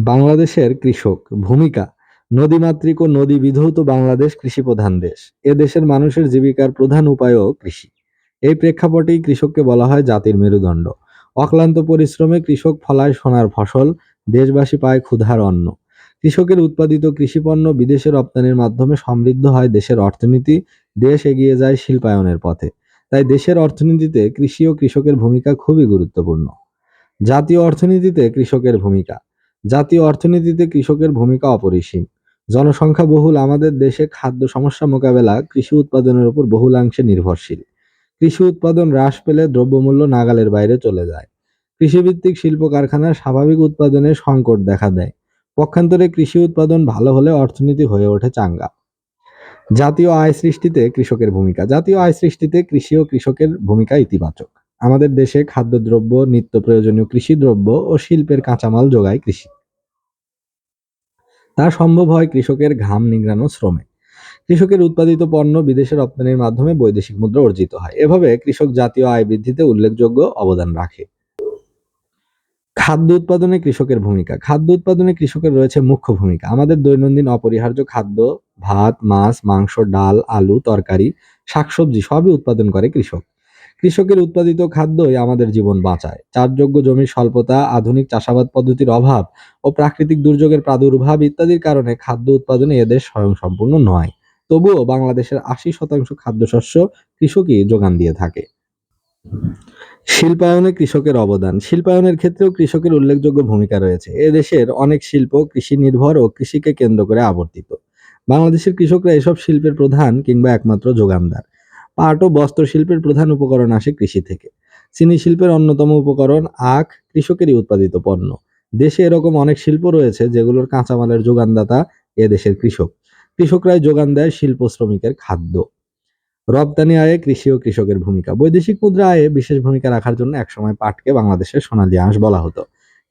বাংলাদেশের কৃষক ভূমিকা, নদীমাতৃক ও নদী বিধৌত বাংলাদেশ কৃষিপ্রধান দেশ। এ দেশের মানুষের জীবিকার প্রধান উপায়ও কৃষি। এই প্রেক্ষাপটেই কৃষককে বলা হয় জাতির মেরুদণ্ড। অক্লান্ত পরিশ্রমে কৃষক ফলায় সোনার ফসল, দেশবাসী পায় ক্ষুধার অন্ন। কৃষকের উৎপাদিত কৃষিপণ্য বিদেশে রপ্তানির মাধ্যমে সমৃদ্ধ হয় দেশের অর্থনীতি, দেশ এগিয়ে যায় শিল্পায়নের পথে। তাই দেশের অর্থনীতিতে কৃষি ও কৃষকের ভূমিকা খুবই গুরুত্বপূর্ণ। জাতীয় অর্থনীতিতে কৃষকের ভূমিকা জাতীয় অর্থনীতিতে কৃষকের ভূমিকা অপরিসীম। জনসংখ্যা বহুল, আমাদের দেশে খাদ্য সমস্যা মোকাবেলা কৃষি উৎপাদনের উপর বহুলাংশে নির্ভরশীল। কৃষি উৎপাদন হ্রাস পেলে দ্রব্যমূল্য নাগালের বাইরে চলে যায়। কৃষিভিত্তিক শিল্প কারখানার স্বাভাবিক উৎপাদনে সংকট দেখা দেয়। পক্ষান্তরে কৃষি উৎপাদন ভালো হলে অর্থনীতি হয়ে ওঠে চাঙ্গা। জাতীয় আয় সৃষ্টিতে কৃষকের ভূমিকা। জাতীয় আয় সৃষ্টিতে কৃষি ও কৃষকের ভূমিকা ইতিবাচক। আমাদের দেশে খাদ্যদ্রব্য, নিত্য প্রয়োজনীয় কৃষি দ্রব্য ও শিল্পের কাঁচামাল যোগায় কৃষি। তা সম্ভব হয় কৃষকের ঘাম নিংড়ানো শ্রমে। কৃষকের উৎপাদিত পণ্য বিদেশে রপ্তানির মাধ্যমে বৈদেশিক মুদ্রা অর্জিত হয়। এভাবে কৃষক জাতীয় আয় বৃদ্ধিতে উল্লেখযোগ্য অবদান রাখে। খাদ্য উৎপাদনে কৃষকের ভূমিকা। খাদ্য উৎপাদনে কৃষকের রয়েছে মুখ্য ভূমিকা। আমাদের দৈনন্দিন অপরিহার্য খাদ্য, ভাত, মাছ, মাংস, ডাল, আলু, তরকারি, শাকসবজি সবই উৎপাদন করে কৃষক। কৃষকের উৎপাদিত খাদ্যই আমাদের জীবন বাঁচায়। চাষযোগ্য জমির স্বল্পতা, আধুনিক চাষাবাদ পদ্ধতির অভাব ও প্রাকৃতিক দুর্যোগের প্রাদুর্ভাব ইত্যাদির কারণে খাদ্য উৎপাদনে এদেশ স্বয়ংসম্পূর্ণ নয়। তবুও বাংলাদেশের আশি শতাংশ খাদ্যশস্য কৃষকই যোগান দিয়ে থাকে। শিল্পায়নে কৃষকের অবদান। শিল্পায়নের ক্ষেত্রেও কৃষকের উল্লেখযোগ্য ভূমিকা রয়েছে। এ দেশের অনেক শিল্প কৃষি নির্ভর ও কৃষিকে কেন্দ্র করে আবর্তিত। বাংলাদেশের কৃষকরা এসব শিল্পের প্রধান কিংবা একমাত্র যোগানদার। পাট ও বস্ত্র শিল্পের প্রধান উপকরণ আসে কৃষি থেকে। চিনি শিল্পের অন্যতম উপকরণ আখ, কৃষকেরই উৎপাদিত পণ্য। দেশে এরকম অনেক শিল্প রয়েছে যেগুলোর কাঁচামালের যোগানদাতা এ দেশের কৃষক। কৃষকরাই যোগান দেয় শিল্প শ্রমিকের খাদ্য। রপ্তানি আয়ে কৃষি ও কৃষকের ভূমিকা। বৈদেশিক মুদ্রা আয়ে বিশেষ ভূমিকা রাখার জন্য একসময় পাটকে বাংলাদেশের সোনালী আঁশ বলা হতো।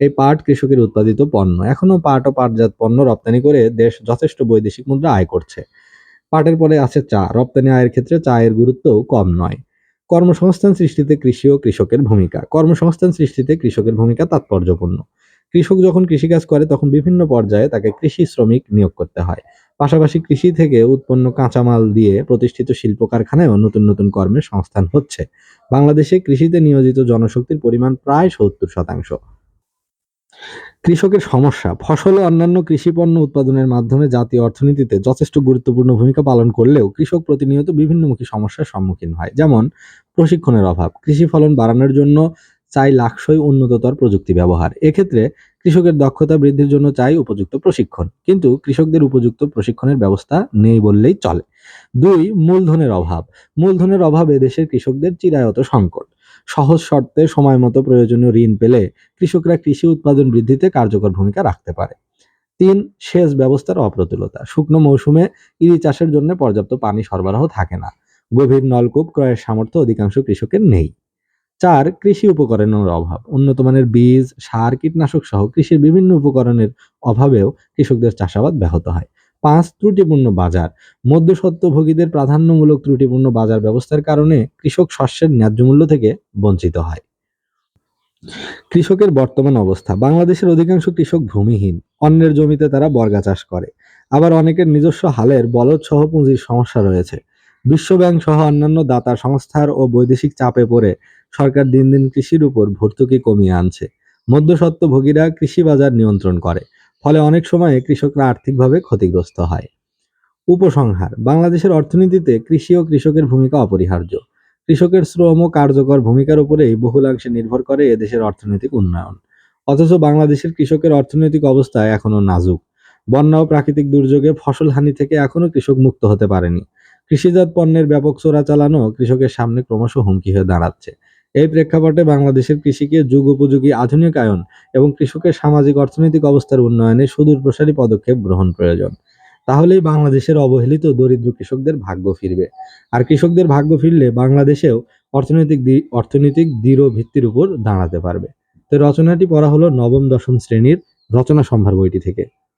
এই পাট কৃষকের উৎপাদিত পণ্য। এখনও পাট ও পাটজাত পণ্য রপ্তানি করে দেশ যথেষ্ট বৈদেশিক মুদ্রা আয় করছে। পাটের পরে আছে চা। রপ্তানি আয়ের ক্ষেত্রে চায়ের গুরুত্বও কম নয়। কর্মসংস্থান সৃষ্টিতে কৃষি ও কৃষকের ভূমিকা। কর্মসংস্থান সৃষ্টিতে কৃষকের ভূমিকা তাৎপর্যপূর্ণ। কৃষক যখন কৃষিকাজ করে, তখন বিভিন্ন পর্যায়ে তাকে কৃষি শ্রমিক নিয়োগ করতে হয়। পাশাপাশি কৃষি থেকে উৎপন্ন কাঁচামাল দিয়ে প্রতিষ্ঠিত শিল্প কারখানায়ও নতুন নতুন কর্মের সংস্থান হচ্ছে। বাংলাদেশে কৃষিতে নিয়োজিত জনশক্তির পরিমাণ প্রায় সত্তর শতাংশ। কৃষকের সমস্যা। ফসল ও অন্যান্য কৃষি পণ্য উৎপাদনের মাধ্যমে জাতীয় অর্থনীতিতে যথেষ্ট গুরুত্বপূর্ণ ভূমিকা পালন করলেও কৃষক প্রতিনিয়ত বিভিন্নমুখী সমস্যার সম্মুখীন হয়। যেমন, প্রশিক্ষণের অভাব। কৃষি ফলন বাড়ানোর জন্য চাই লাক্সই উন্নততর প্রযুক্তি ব্যবহার। এক্ষেত্রে কৃষকের দক্ষতা বৃদ্ধির জন্য চাই উপযুক্ত প্রশিক্ষণ। কিন্তু কৃষকদের উপযুক্ত প্রশিক্ষণের ব্যবস্থা নেই বললেই চলে। দুই, মূলধনের অভাব। মূলধনের অভাবে দেশের কৃষকদের চিরায়ত সংকট। সহজ শর্তে সময় মতো প্রয়োজনীয় ঋণ পেলে কৃষকরা কৃষি উৎপাদন বৃদ্ধিতে কার্যকর ভূমিকা রাখতে পারে। তিন, সেচ ব্যবস্থার অপ্রতুলতা। শুকনো মৌসুমে ইরি চাষের জন্য পর্যাপ্ত পানি সরবরাহ থাকে না। গভীর নলকূপ ক্রয়ের সামর্থ্য অধিকাংশ কৃষকের নেই। চার, কৃষি উপকরণের অভাব। উন্নত মানের বীজ, সার, কীটনাশক সহ কৃষির বিভিন্ন উপকরণের অভাবেও কৃষকদের চাষাবাদ ব্যাহত হয়। পাঁচ ত্রুটিপূর্ণ বাজার। মধ্যস্বত্বভোগীদের প্রাধান্যমূলক ত্রুটিপূর্ণ বাজার ব্যবস্থার কারণে কৃষক শস্যের ন্যায্য মূল্য থেকে বঞ্চিত হয়। কৃষকের বর্তমান অবস্থা। বাংলাদেশের অধিকাংশ কৃষক ভূমিহীন। অন্যের জমিতে তারা বর্গা চাষ করে। আবার অনেকের নিজস্ব হালের বলদ সহ পুঁজির সমস্যা রয়েছে। বিশ্বব্যাংক সহ অন্যান্য দাতা সংস্থার ও বৈদেশিক চাপে পড়ে সরকার দিন দিন কৃষির উপর ভর্তুকি কমিয়ে আনছে। মধ্যস্বত্বভোগীরা কৃষি বাজার নিয়ন্ত্রণ করে। ফলে অনেক সময়ে কৃষকরা আর্থিকভাবে ক্ষতিগ্রস্ত হয়। উপসংহার, বাংলাদেশের অর্থনীতিতে কৃষি ও কৃষকের ভূমিকা অপরিহার্য। কৃষকের শ্রম ও কার্যকর ভূমিকার উপরেই বহুলাংশে নির্ভর করে এদেশের অর্থনৈতিক উন্নয়ন। অথচ বাংলাদেশের কৃষকের অর্থনৈতিক অবস্থা এখনও নাজুক। বন্যা ও প্রাকৃতিক দুর্যোগে ফসল হানি থেকে এখনও কৃষক মুক্ত হতে পারেনি। কৃষিজাত পণ্যের ব্যাপক চোরা চালানো কৃষকের সামনে ক্রমশ হুমকি হয়ে দাঁড়াচ্ছে। এই প্রেক্ষাপটে বাংলাদেশের কৃষিকে যুগ উপযোগী আধুনিকায়ন এবং কৃষকের সামাজিক অর্থনৈতিক অবস্থার উন্নয়নে সুদূর প্রসারী পদক্ষেপ গ্রহণ প্রয়োজন। তাহলেই বাংলাদেশের অবহেলিত দরিদ্র কৃষকদের ভাগ্য ফিরবে। আর কৃষকদের ভাগ্য ফিরলে বাংলাদেশেও অর্থনৈতিক অর্থনৈতিক দৃঢ় ভিত্তির উপর দাঁড়াতে পারবে। তো রচনাটি পড়া হলো নবম দশম শ্রেণির রচনা সম্ভার বইটি থেকে।